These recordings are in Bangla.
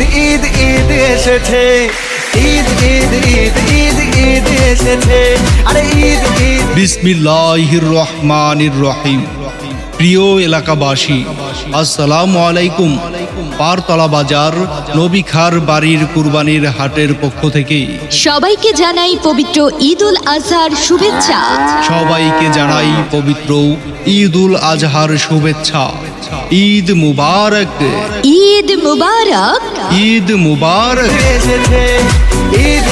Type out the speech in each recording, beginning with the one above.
ঈদ ঈদ এসেছে। ঈদ ঈদ ঈদ ঈদ ঈদ এসেছে। আরে ঈদ ঈদ বিসমিল্লাহির রহমানির রহিম প্রিয় এলাকাবাসী আসসালামু আলাইকুম। পারতলা বাজার নবীখার বাড়ির কুরবানির হাটের পক্ষ থেকে। সবাইকে জানাই পবিত্র ঈদ উল আজহার শুভেচ্ছা। সবাইকে জানাই পবিত্র ঈদ উল আজহার শুভেচ্ছা। ঈদ মুবারক। ঈদ মুবারক। ঈদ মুবারক। ঈদ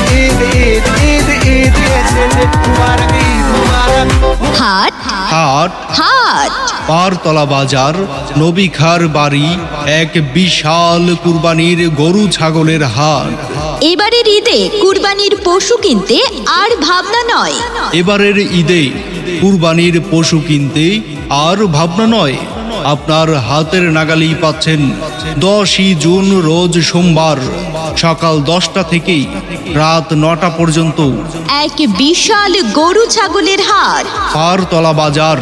হাট হাট হাট। পারতলা বাজার নবীখার বাড়ি এক বিশাল কুরবানির গরু ছাগলের হাট। এবারের ঈদে কুরবানির পশু কিনতে আর ভাবনা নয়। এবারের ঈদে কুরবানির পশু কিনতে আর ভাবনা নয়। আপনার হাতের নাগালেই পাচ্ছেন দশই জুন রোজ সোমবার সকাল দশটা থেকে রাত নটা পর্যন্ত। এক বিশাল গরু ছাগলের হাট। পারতলা বাজার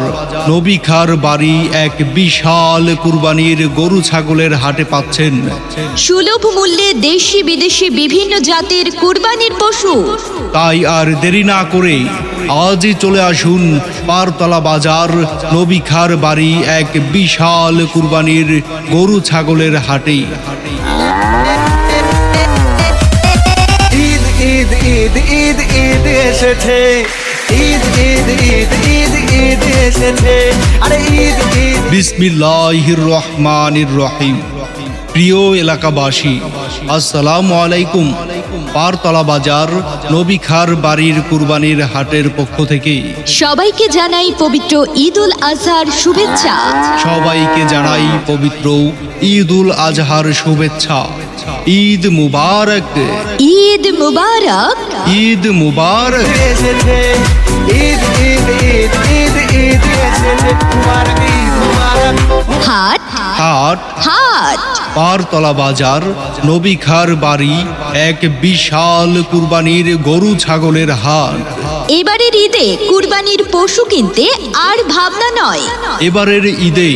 নবীখার বাড়ি এক বিশাল কুরবানির গরু ছাগলের হাটে পাচ্ছেন। সুলভ মূল্যে দেশি বিদেশি বিভিন্ন জাতের কুরবানির পশু। তাই আর দেরি না করে আজই চলে আসুন পারতলা বাজার নবিখার বাড়ি এক বিশাল কুরবানির গরু ছাগলের হাটে। ঈদ ঈদ ঈদ ঈদ ঈদ এসেছে। ঈদ ঈদ ঈদ ঈদ ঈদ এসেছে। আরে ঈদ ঈদ। বিসমিল্লাহির রহমানির রহিম। প্রিয় এলাকাবাসী আসসালামু আলাইকুম। পারতলা বাজার নবীখার বাড়ির কুরবানির হাটের পক্ষ থেকে সবাইকে জানাই পবিত্র ঈদ উল আজহার শুভেচ্ছা। সবাইকে জানাই পবিত্র ঈদ উল আজহার শুভেচ্ছা। ঈদ মুবারক। ঈদ মুবারক। ঈদ মুবারক। ঈদ ঈদ ঈদ ঈদ ঈদ মুবারক ঈদ মুবারক হাট হাট হাট। পারতলা বাজার নবীখার বাড়ি এক বিশাল কুরবানির গরু ছাগলের হাট। এবারের ঈদে কুরবানির পশু কিনতে আর ভাবনা নয়। এবারের ঈদে